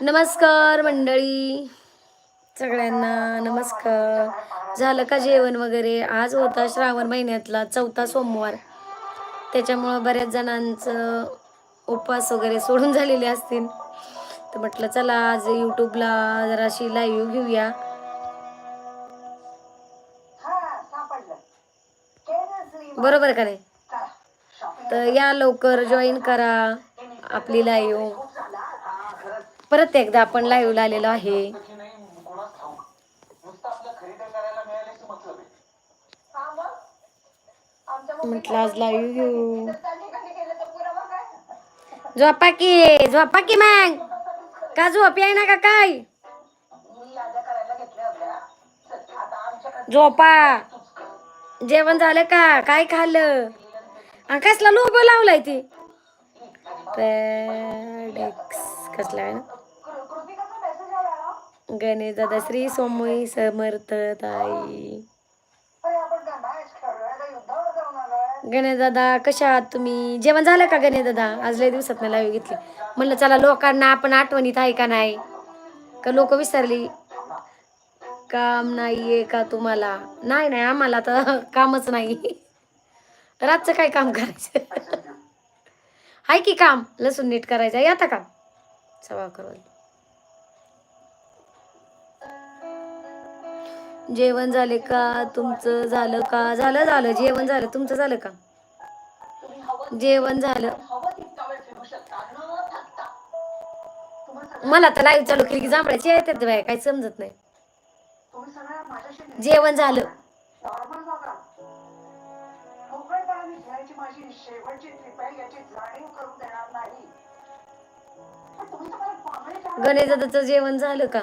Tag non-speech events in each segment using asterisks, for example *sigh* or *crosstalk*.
नमस्कार मंडळी. सगळ्यांना नमस्कार. झालं का जेवण वगैरे? आज होता श्रावण महिन्यातला चौथा सोमवार. त्याच्यामुळं बऱ्याच जणांचं उपवास वगैरे सोडून झालेले असतील. तर म्हटलं चला आज यूट्यूबला जराशी लाईव्ह घेऊया. बरोबर का नाही? तर या लवकर जॉईन करा आपली लाईव्ह परत एकदा आपण लाईव्हला आलेलो आहे. म्हटलं आज लाईव्ह घेऊ. झोपा की झोपा की मग. का झोप आहे ना का काय? झोपा. जेवण झालं का? काय खाल्लं? कसला लोगो लावलाय ते? पॅडेक्स कसला आहे ना? गणेश दादा श्री सोमयी समर्थ ताई गणेश दादा कशा आहात तुम्ही? जेवण झालं का गणेश दादा आज लय दिवसात मला लाईव्ह घेतली. म्हणलं चला लोकांना आपण आठवणीत आहे का नाही? का लोक विसरली? काम नाहीये का तुम्हाला? नाही नाही आम्हाला तर *laughs* कामच नाही. रातचं काय काम करायचं? आहे की काम? लसूण नीट करायचं. आहे आता काम. सवा करू जेवण झाले का? तुमचं झालं का? झालं झालं. जेवण झालं. तुमचं झालं का? जेवण झालं. मला तर लाईव्ह चालू केली की जांभळाची येतात बाय काही समजत नाही. जेवण झालं. गणेश दादाचं जेवण झालं का?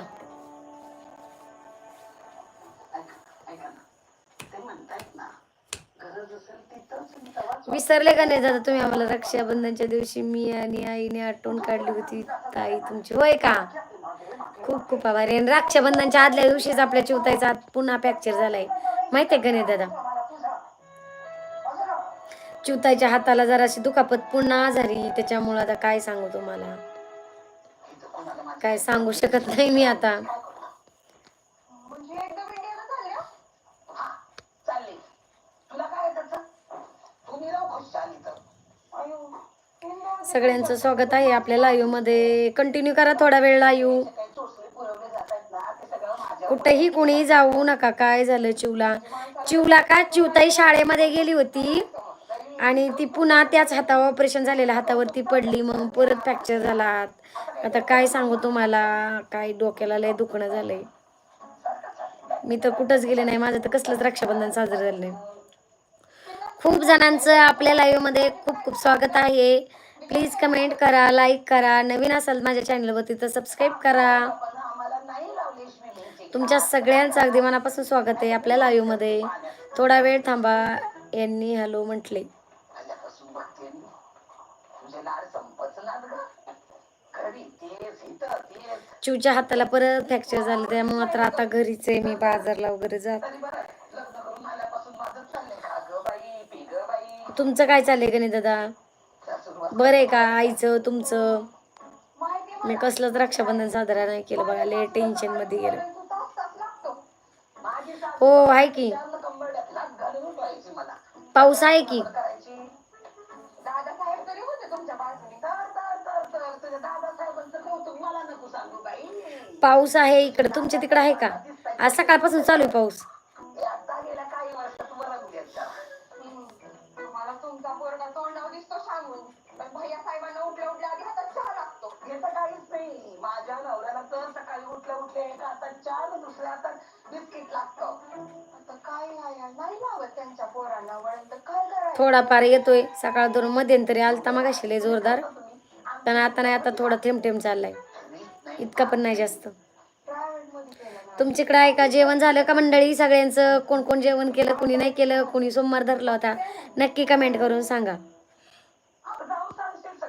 विसरले का नाही दादा तुम्ही आम्हाला रक्षाबंधनच्या दिवशी मी आणि आईने आठवण काढली होती ताई तुमची. होय का? खूप खूप आभारी. आणि रक्षाबंधनच्या आदल्या दिवशीच आपल्या चिवताईचा पुन्हा फ्रॅक्चर झालाय. माहितीये का नाही दादा? चिवताईच्या हाताला जराशी दुखापत पुन्हा आजारी त्याच्यामुळं आता काय सांगू तुम्हाला? काय सांगू शकत नाही मी आता. सगळ्यांचं स्वागत आहे आपल्या लाईव्हमध्ये. कंटिन्यू करा थोडा वेळ लाईव्ह कुठेही कुणी जाऊ नका. काय झालं चिवला? चिवला का? चिवताई शाळेमध्ये गेली होती. आणि ती पुन्हा त्याच हातावर ऑपरेशन झालेल्या हातावरती पडली मग परत फ्रॅक्चर झाला. हात आता काय सांगू तुम्हाला? काय डोक्याला लय दुखणं झालंय. मी तर कुठंच गेले नाही. माझं तर कसलंच रक्षाबंधन साजरं झालं नाही. खूप जणांचं आपल्या लाईव्हमध्ये खूप खूप स्वागत आहे. प्लीज कमेंट करा लाईक करा. नवीन असाल माझ्या चॅनलवरती तर सबस्क्राईब करा. तुमच्या सगळ्यांचं अगदी मनापासून स्वागत आहे आपल्या लाईव्हमध्ये. थोडा वेळ थांबा. यांनी हॅलो म्हटले. चिवच्या हाताला परत फ्रॅक्चर झालं त्यामुळे आता आता घरीच आहे मी बाजारला वगैरे जात. तुमचं काय चाललंय नाही दादा? बरं आहे का आईचं तुमचं? मी कसलंच रक्षाबंधन साजरा नाही केलं बघा लय टेन्शनमध्ये गेलं. हो आहे की. पाऊस आहे की? पाऊस आहे इकडे. तुमच्या तिकडे आहे का? आज सकाळपासून चालू आहे पाऊस. माझ्या नवऱ्याला तर सकाळी उठल्या उठल्या एका हातात दुसऱ्या हातात बिस्किट आता काय नाही लावत त्यांच्या पोरांना वळण तर काय करायचं थोडाफार येतोय. सकाळ दोन मध्यंतरी आलता मग जोरदार. पण आता नाही आता थोडा थेंब थेंब चाललाय. इतका पण नाही जास्त. प्रायव्हेट तुमच्याकडे आहे का? जेवण झालं का मंडळी? सगळ्यांचं कोण कोण जेवण केलं कोणी नाही केलं कोणी सोमवार धरला होता? नक्की कमेंट करून सांगा. आता जाऊन सांगशील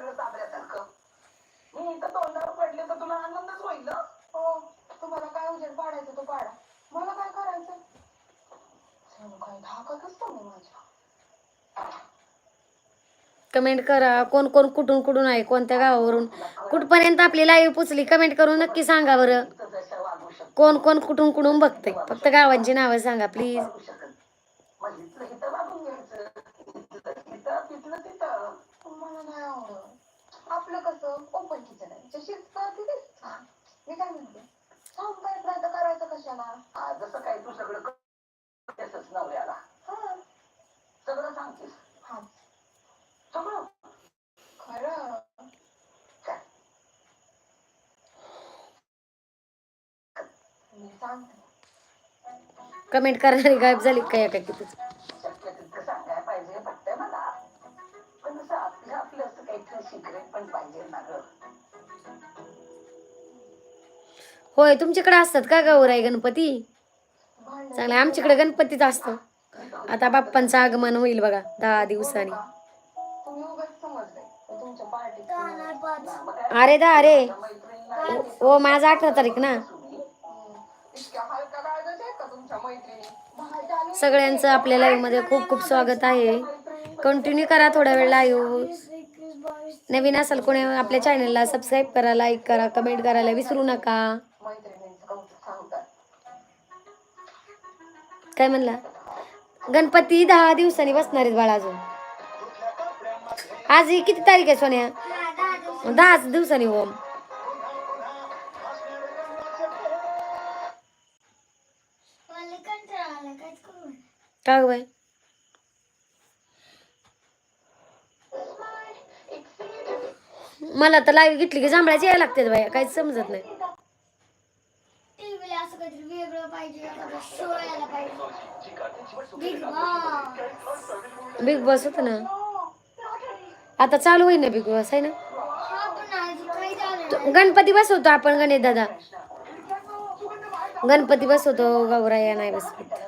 कमेंट करा. कोण कोण कुठून कुठून आहे कोणत्या गावावरून? कुठपर्यंत आपली लाईव्ह पुचली? कमेंट करून नक्की सांगा बरं. कोण कोण कुठून कुठून बघते फक्त गावांची नावं सांगा प्लीज आपलं कसं? ओपन किचन आहे. मी काय म्हणते सांगताय प्रयत्न करायचं कशाला हा जसं काय तू सगळं करतेसच नवऱ्याला हा सगळं सांगतेस हा सगळं खरं काय मी सांगते कमेंट करणारी गायब झाली काय काय किती होय तुमच्याकडे असतात का गौराई गणपती? चांगलं आमच्याकडे गणपतीच असतो. आता बाप्पांचं आगमन होईल बघा दहा दिवसांनी. अरे दा अरे ओ माझा अठरा तारीख ना? सगळ्यांचं आपल्या लाईव्हमध्ये खूप खूप स्वागत आहे. कंटिन्यू करा थोडा वेळ लाईव्ह नवीन असाल कोणी आपल्या चॅनलला सबस्क्राईब करा लाईक करा कमेंट करायला विसरू नका. काय म्हणला? गणपती दहा दिवसांनी बसणार आहेत बाळा अजून. आज ही किती तारीख आहे सोन्या? दहाच दिवसांनी हो. का ग बाई मला तर लाईव्ह घेतली की जांभळाची यायला लागते बाया काहीच समजत नाही. बिग बॉस होतं ना. आता चालू होईल ना? बिग बॉस आहे ना. गणपती बसवतो आपण गणेश दादा. गणपती बसवतो गौराया नाही बसवत.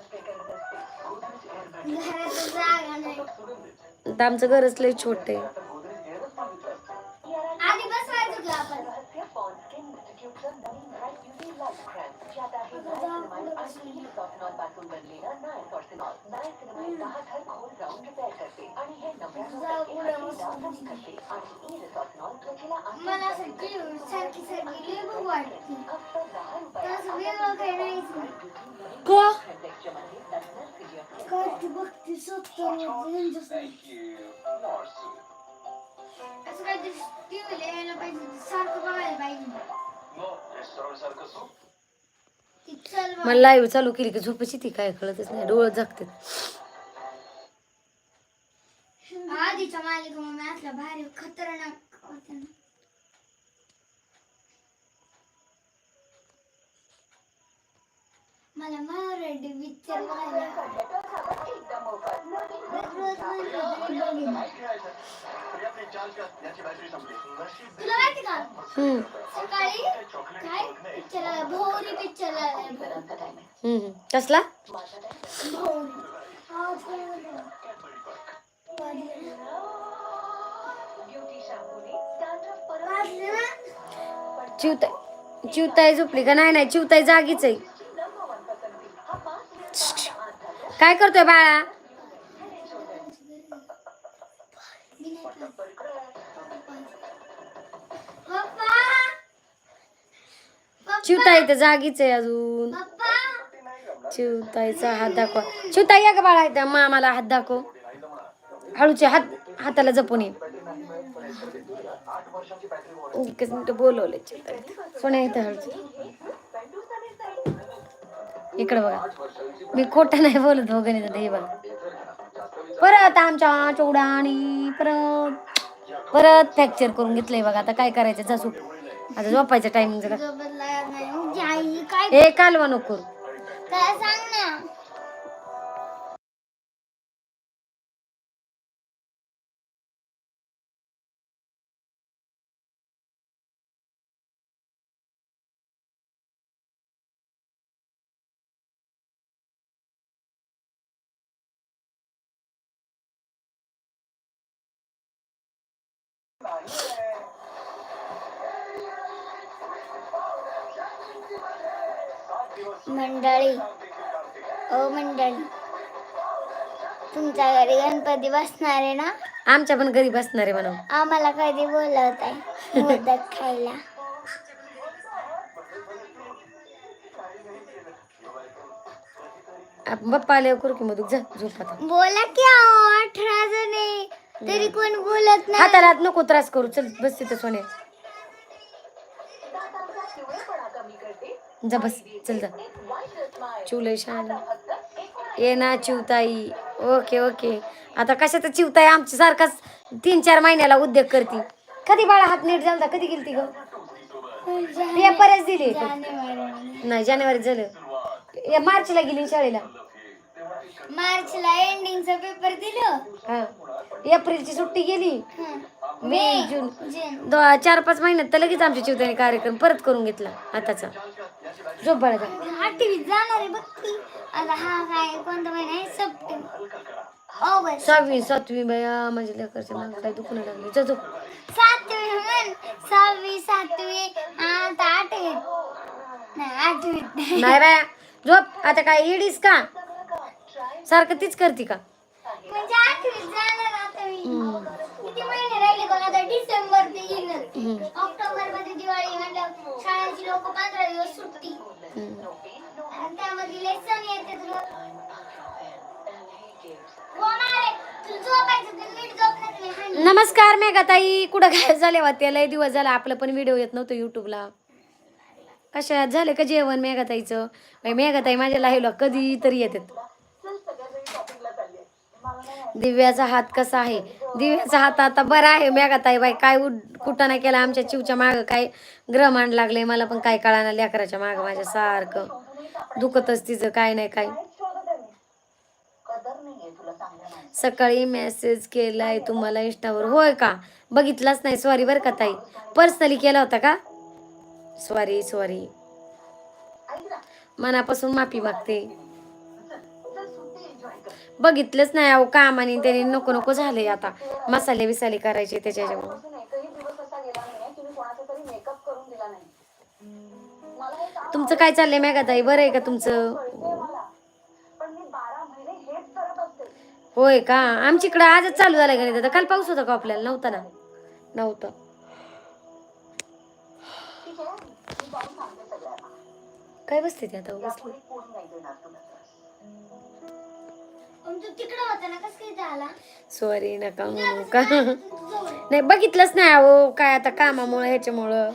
आता आमचं घरच लय छोट आहे. का? असं काहीतरी टीव्हीला यायला पाहिजे सारखं बघायला पाहिजे ती चल बा. मला लाईव्ह चालू केली की झोपायची ती काय कळतच नाही. डोळं जागतात आधीच्या मालिका असल्या भारी खतरनाक होत्या ना. मला मराठी पिक्चर. तुला माहिती का? हम्म. सकाळी काय पिक्चर भोवरी पिक्चर हम्म कसला? चिवताई. चिवताई झोपली का? नाही नाही. चिवताई जागीच आहे. काय करतोय बाळा? चिवताई तर जागीच आहे अजून. चिवताईचा हात दाखवा. चिवताई या का बाळा इथं? मामाला हात दाखव. हळूचे हात हाताला जपून ये. एकच मिनिट बोलवले चिवताई सोन्या इथं हळूचे. इकडे बघा. मी खोटं नाही बोलत हो गणित हे बघा. परत आमच्या चौडा आणि परत परत फ्रॅक्चर करून घेतलंय बघा. आता काय करायचं जा झोप आता झोपायचं टायमिंग जरा. हे कालवा नको. मंडळी. ओ मंडळी. तुमच्या घरी गणपती बसणार आहे ना? आमच्या पण घरी बसणार आहे म्हणून. आम्हाला कधी बोलवत आहे? मोदक *laughs* खायला. आप- बाप्पा आल्यावर करू की मग जा झोप आता. बोला की अहो, अठरा जण आहे. तरी कोण बोलत नाही? हाताला हात नको त्रास करू. चल बस तिथं करते जा बस चल जा. व्हाईट स्माइल चिवलय शान. फक्त एक ये ना चिवताई. Okay okay. आता कशाचा चिवताई? आमची सारखाच तीन चार महिन्याला उद्योग करती. कधी बाळा हात नीट झाला कधी गेली ती ग पेपरच दिली जानेवारी नाही जानेवारीत झालं. या मार्चला गेली शाळेला. मार्चला एंडिंगचा पेपर दिलं. हा. एप्रिलची सुट्टी गेली. मे जून. चार पाच महिन्यात तर लगेच आमच्या चिवताने कार्यक्रम परत करून घेतला आताचा. झोप बाळा जा. आठवीत जाणार आहे बघ की. आता हा काय कोणता महिना आहे? सप्टेंबर. ऑगस्ट. सहावी सातवी बाया माझ्या लेकरच्या मागं काय दुखणं लागले जा झोप. सातवी म्हण. सहावी सातवी आता आठवीत नाही आठवीत नाही. बाया झोप. आता काय इडीस का? सारखं तीच करते का? म्हणजे आठवीत जाणार किती महिने राहिले बघ आता? डिसेंबर ते येईल ऑक्टोबरमध्ये दिवाळी म्हणजे शाळेची लोक पंधरा दिवस सुट्टी. आणि त्यामध्ये लेसन येते तुला. नमस्कार मेघाताई. कुठं काय झाले होते लय दिवस झाला आपलं पण व्हिडिओ येत नव्हतं युट्यूबला कशा झाले का जेवण मेघाताईचं? मेघाताई माझ्या लाईव्हला कधी तरी येतात. दिव्याचा हात कसा आहे? दिव्याचा हात आता बरा आहे मेघाताई बाई. काय उड कुठं नाही केला आमच्या चिवच्या मागं काय ग्रहमान लागले मला पण काय कळाना लेकराच्या मागं माझ्या सारखं. दुखतच तिचं काय नाही काय. सकाळी मेसेज केलाय तुम्हाला इंस्टावर होय का? बघितलाच नाही. सॉरी बरं का ताई. पर्सनली केला होता का? सॉरी सॉरी मनापासून माफी मागते. बघितलंच नाही अहो काम आणि त्याने नको नको झाले आता. मसाले बिसाले करायचे त्याच्या ह्याच्यामुळे तुमचं काय चाललंय मॅगाताई बरं आहे का तुमचं? होय का? आमच्याकडं आजच चालू झालं का नाही दादा. काल पाऊस होता का हो आपल्याला? नव्हता ना? नव्हतं. काय बसते ते आता? बसले. सॉरी नका म्हणू का? नाही बघितलंच नाही अहो काय आता कामामुळं ह्याच्यामुळं.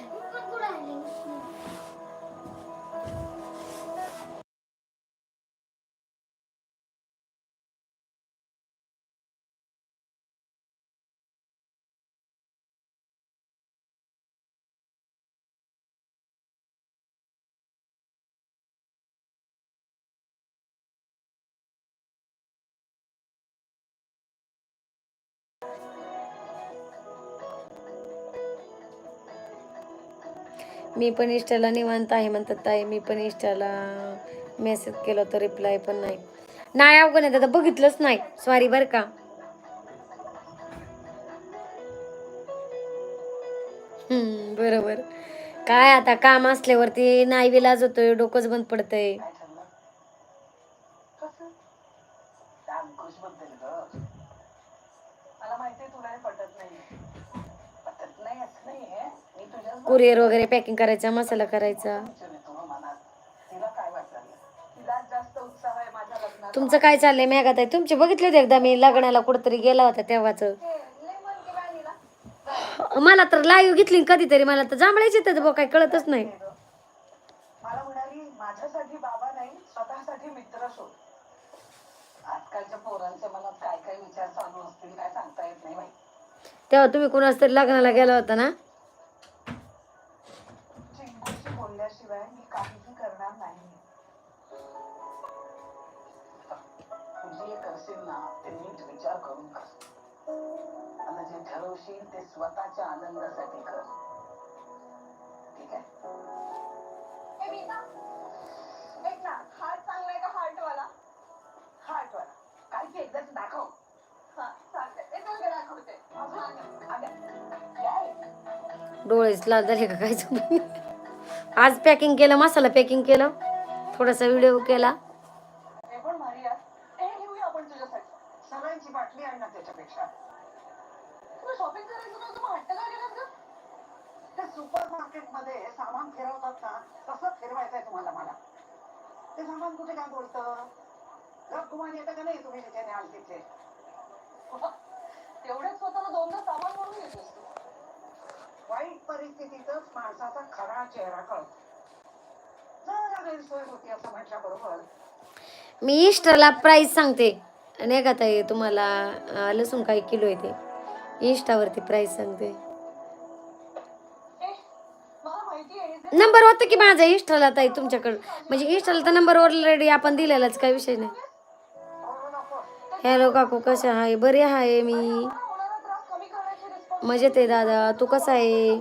मी पण इष्टाला निवांत आहे म्हणतात ताई. मी पण इष्टाला मेसेज केला तर रिप्लाय पण नाही. नाही अवघड नाही दादा बघितलंच नाही. सॉरी बरं का. बरोबर. काय आता काम असल्यावरती नाही विलाज होतोय डोकंच बंद पडतंय काय ठरलं कसं त्या अंकुशबद्दल ग मला माहितीये तुला हे पटत नाही पटत नाही असं नाहीये मी तुझ्या कुरिअर वगैरे पॅकिंग करायचा मसाला करायचा. आहे तुमचं काय चाललंय मेघा ताई तुमचे बघितले होते एकदा मी लग्नाला कुठंतरी गेला होता तेव्हाच. मला तर लाईव्ह घेतली कधीतरी मला तर जांभळायचे तर बघ काय कळतच नाही. मला म्हणाली माझ्यासाठी बाबा नाही स्वतःसाठी मित्र शोध आजकालच्या पोरांच्या मनात काय काय विचार चालू असतील काय सांगता येत नाही बाई. तेव्हा तुम्ही कुणाच तरी लग्नाला गेला होता ना? जे ठरवशील ते स्वतःच्या आनंदासाठी कर. ठीक आहे? ना हार्ट चांगला आहे का हार्ट वाला हार्ट वाला काय ते एकदाच दाखव. डोळेच लाल झाले का काय. आज पॅकिंग केलं मसाला पॅकिंग केलं थोडासा व्हिडिओ केला हे पण भारी आहे हे घेऊया आपण तुझ्यासाठी सुपर मार्केटमध्ये सामान फिरवतात ना तसं फिरवायचंय तुम्हाला मला ते सामान कुठे काय बोलतं जग गुमान येतं का नाही तुम्ही तिथे न्याल तिथे तेवढ्यात स्वतःला दोनदा सामान म्हणून येतोस तू वाईट परिस्थितीतच माणसाचा खरा चेहरा कळतो होती असं मी इष्टाला प्राईस सांगते. नाही का ताई तुम्हाला लसूण काही किलो आहे ते. इष्टावरती प्राईस सांगते. नंबर होतं की माझा इष्टाला ताई तुमच्याकडं? म्हणजे इष्टाला तर नंबर ऑलरेडी आपण दिलेलाच काही विषय नाही. हॅलो काकू कशा आहे? बरी आहे मी? मजेत आहे दादा. तू कसा आहे?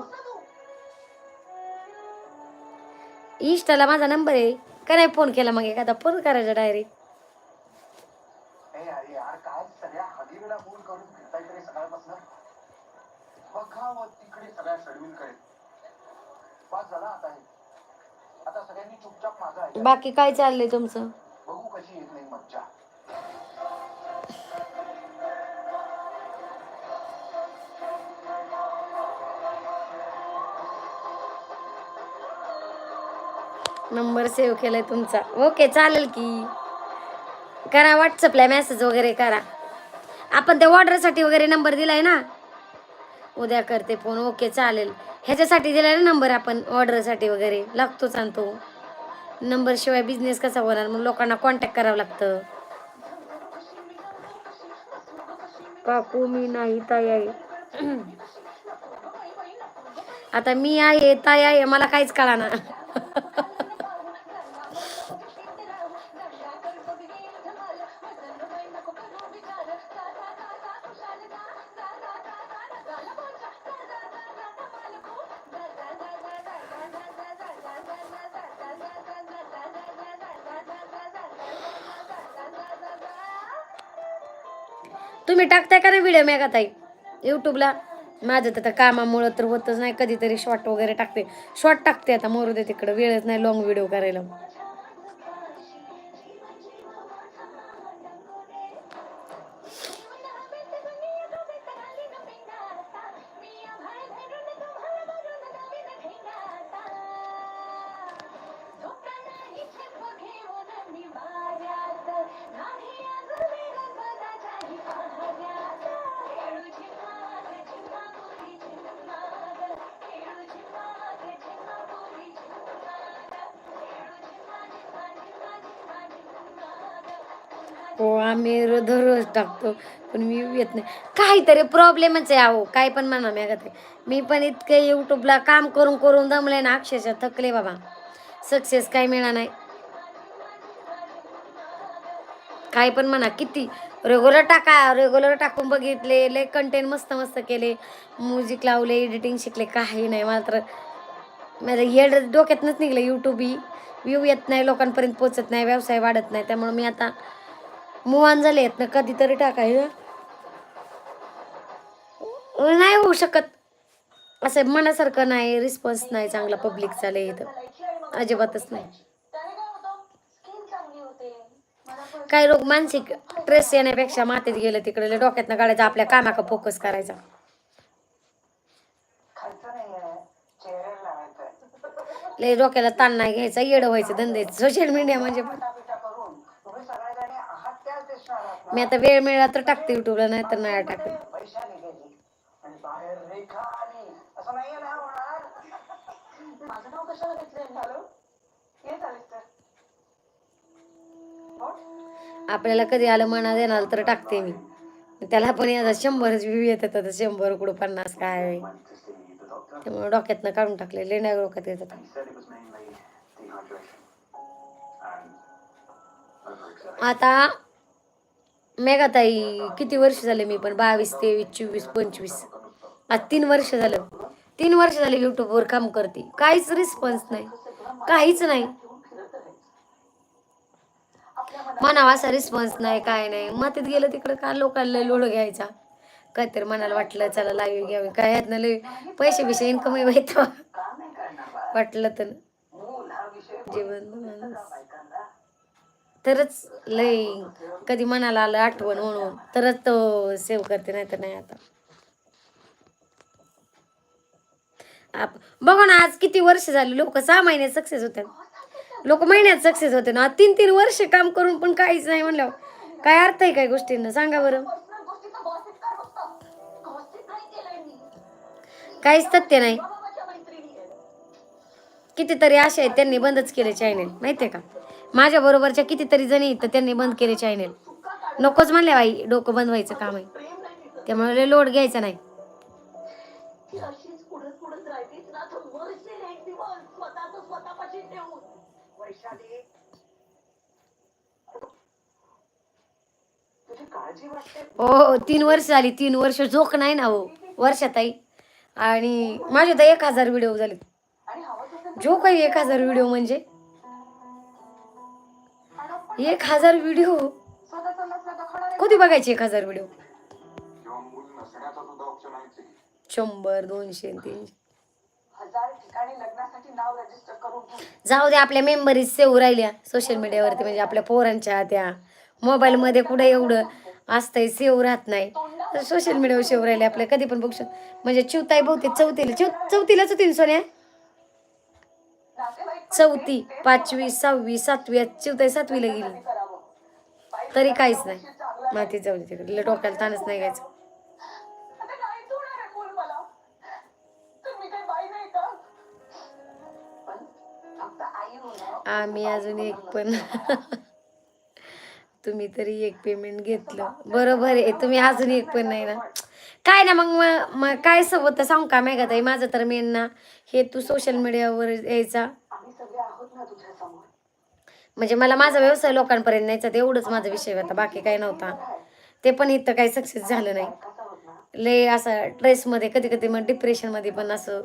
इष्टाला माझा नंबर आहे. का नाही फोन केला मग एखादा? फोन करायचा डायरेक्ट ए अरे यार काय नंबर सेव्ह केलाय तुमचा. ओके चालेल की. करा व्हॉट्सअपला मेसेज वगैरे करा. आपण त्या ऑर्डरसाठी वगैरे नंबर दिलाय ना? उद्या करते फोन ओके चालेल. ह्याच्यासाठी दिलाय ना नंबर आपण ऑर्डरसाठी वगैरे. लागतोच आणतो नंबरशिवाय नंबर शिवाय बिझनेस कसा होणार? मग लोकांना कॉन्टॅक्ट करावं लागतं. काकू मी नाही ताई आहे. *clears throat* आता मी आहे ताई आहे. मला काहीच कळा तुम्ही टाकताय का नाही व्हिडिओ मेघा ताई? यूट्यूबला माझं तर आता कामामुळं तर होतच नाही कधीतरी शॉर्ट वगैरे टाकते. शॉर्ट टाकते आता मोरू दे तिकडं. वेळच नाही लॉंग व्हिडिओ करायला. आम्ही दररोज टाकतो पण मी येत नाही. काहीतरी प्रॉब्लेमच आहे अहो काय पण म्हणा मी ते मी पण इतके यूट्यूबला काम करून करून दमले ना अक्षरशः थकले बाबा. सक्सेस काय मिळा नाही. काय पण म्हणा किती? रेग्युलर टाका रेग्युलर टाकून बघितले लय कंटेंट मस्त मस्त केले. म्युझिक लावले एडिटिंग शिकले काही नाही मात्र माझं येड डोक्यातनंच निघलं यूट्यूब ही. व्ह्यू येत नाही लोकांपर्यंत पोचत नाही व्यवसाय वाढत नाही त्यामुळे मी आता मुवान झाले आहेत ना कधीतरी टाकायचं. नाही होऊ शकत. असं मनासारखं नाही रिस्पॉन्स नाही चांगला पब्लिक झाले इथं. अजिबातच नाही. काही लोक मानसिक स्ट्रेस येण्यापेक्षा मातीत गेलं तिकडे लय डोक्यातनं काढायचं आपल्या कामाका फोकस करायचा. लय डोक्याला ताण नाही घ्यायचा येडं व्हायचं धंदे. सोशल मीडिया म्हणजे पण पिटा करून तुम्ही सगळ्या जणी आहात त्याच दिसणार आहात ना. मी आता वेळ मिळाला तर टाकते युट्यूबला नाही तर नाही टाकत आपल्याला कधी आलं मनात येणार तर टाकते मी. त्याला पण आता शंभरच व्ह्यू येतात आता शंभर कुठं पन्नास काय? त्यामुळे डोक्यातनं काढून टाकले लेण्या डोक्यात येतात आता मेघाताई किती वर्ष झाले मी पण? बावीस तेवीस चोवीस पंचवीस. आज तीन वर्ष झालं. तीन वर्ष झाले युट्यूबवर काम करते. काहीच रिस्पॉन्स नाही. काहीच नाही. म्हणावा असा रिस्पॉन्स नाही काय नाही. मातीत गेलं तिकडं का लोकांना लोड घ्यायचा? काहीतरी मनाला वाटलं चला लाईव्ह घ्यावे. काय ह्यात ना पैसे बिशे इन्कम व्हायचं वाटलं तर. जेवण जीवन तरच लय कधी मनाला आलं आठवण म्हणून तरच तो सेव्ह करते नाही तर नाही आता. आप बघा ना आज किती वर्ष झाले लोक सहा महिन्यात सक्सेस होतात लोक महिन्यात सक्सेस होते ना तीन तीन वर्ष काम करून पण काहीच नाही म्हणलं काय अर्थ आहे काय गोष्टींना? सांगा बरं. काहीच तथ्य नाही. कितीतरी आशा आहेत त्यांनी बंदच केले चॅनेल माहितीये का? माझ्या बरोबरच्या कितीतरी जणी आहेत, तर त्यांनी बंद केले चॅनेल नकोच म्हणले बाई डोकं बंद व्हायचं काम आहे. त्यामुळे लोड घ्यायचा नाही. हो तीन वर्ष झाली तीन वर्ष झोक नाही ना हो वर्षाताई. आणि माझे तर एक हजार व्हिडिओ झाले झोक आहे एक हजार व्हिडिओ म्हणजे. एक हजार व्हिडिओ कधी बघायचे एक हजार व्हिडिओ शंभर दोनशे तीनशे. जाऊ दे आपल्या मेंबरीज सेव्ह राहिल्या सोशल मीडियावरती म्हणजे आपल्या पोरांच्या त्या. मोबाईलमध्ये कुठं एवढं असतंय सेव्ह राहत नाही. तर सोशल मीडियावर सेव्ह राहिले आपल्या कधी पण बघू शकतो. म्हणजे चिवताई बहुतेक चौथीला चिव चौथीलाच होती सोन्या? चौथी पाचवी सहावी सातवी चिवताई सातवीला गेली. तरी काहीच नाही. माती जाऊ तिकडे. डोक्याला ताणच नाही घ्यायचं. आम्ही अजून एक पण. *laughs* तुम्ही तरी एक पेमेंट घेतलं. बरोबर आहे. तुम्ही अजून एक पण नाही ना. काय ना मग मग काय सोबत सांगू का मेघा ताई माझं तर मेन ना हे तू सोशल मीडियावर यायचा आम्ही सगळे आहोत ना तुझ्या समोर म्हणजे मला माझा व्यवसाय लोकांपर्यंत न्यायचा ते एवढंच माझा विषय होता बाकी काही नव्हता. ते पण इथं काही सक्सेस झालं नाही. ले लय असं ड्रेसमध्ये कधी कधी मग डिप्रेशनमध्ये पण असं.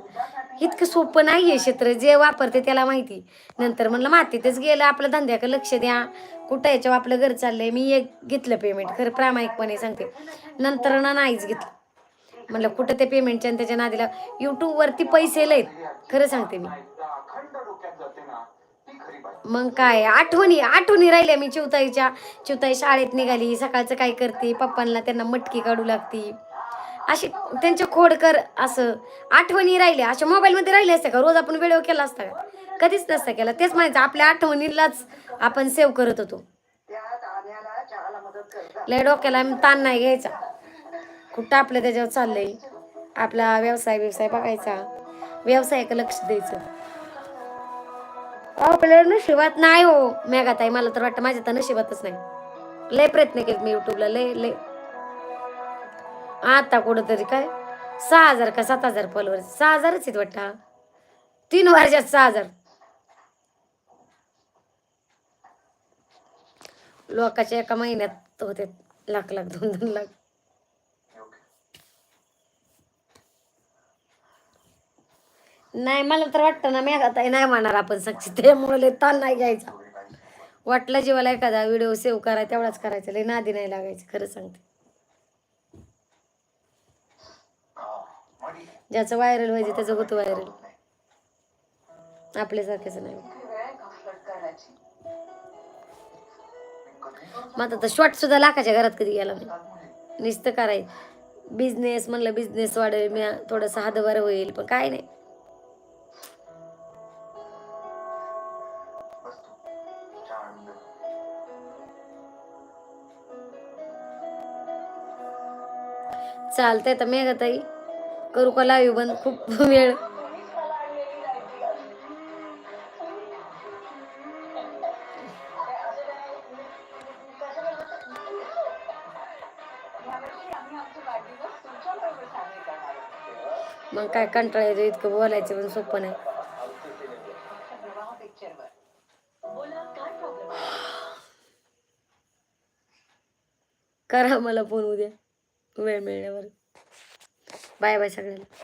इतकं सोपं नाही आहे क्षेत्र जे वापरते त्याला माहिती. नंतर म्हणलं मातीतच गेलं आपलं धंद्याकडे लक्ष द्या. कुठं याच्यावर आपलं घर चाललंय मी एक घेतलं पेमेंट खरं प्रामाणिकपणे सांगते. नंतर ना नाहीच घेतलं. म्हणलं कुठं ते पेमेंटच्या आणि त्याच्या नादीला यूट्यूबवरती पैसे लयत खरं सांगते मी एकदा अखंड डोक्यात जाते ना ती खरी बाई मग काय आठवणी आठवणी राहिल्या मी चिवताईच्या. चिवताई शाळेत निघाली सकाळचं काय करते? पप्पांना त्यांना मटकी काढू लागते. अशी त्यांचे खोडकर असं आठवणी राहिल्या. अशा मोबाईलमध्ये राहिले असते का? रोज आपण व्हिडिओ केला असता का? कधीच नसता केला. तेच म्हणायचं आपल्या आठवणीलाच आपण सेव्ह करत होतो. लय डोक्याला ताण नाही घ्यायचा. कुठं आपलं त्याच्यावर चाललंय? आपला व्यवसाय व्यवसाय बघायचा. व्यवसायाकडे लक्ष द्यायचं. आपल्या नशिबात नाही हो. मेघाताई मला तर वाटतं माझ्या तर नशिबातच नाही. लय प्रयत्न केले मी युट्यूबला लय लय. आता कुठं तरी काय? सहा हजार का सात हजार फॉलोअर सहा हजारच आहेत वाटतं तीन वर्षात सहा हजार. लोकाच्या एका महिन्यात होते लाख लाख दोन दोन लाख. नाही मला तर वाटतं ना मी आता नाही म्हणणार आपण साक्षी त्यामुळे ताण नाही घ्यायचा. एवढी वाटलं जीवाला एखादा व्हिडिओ सेव्ह करा तेवढाच करायचा. लय नादी नाही लागायचं खरं सांगते. ज्याचं व्हायरल व्हायचं त्याचं होतं व्हायरल आपल्यासारख्याच नाही मग आता तर शॉर्ट सुद्धा लाखाच्या घरात कधी गेला नाही. नुसतं करायचं बिझनेस म्हणलं बिझनेस वाढेल मी थोडंसं हातभार होईल पण काय नाही. चालतंय तर मेघा ताई. करू का लाईव्ह बंद? खूप वेळ. मग काय कंटाळा येतो इतकं बोलायचं पण सोपं नाही. करा मला फोन उद्या. वेळ मिळण्यावर बाय बाय सगळ्यांना.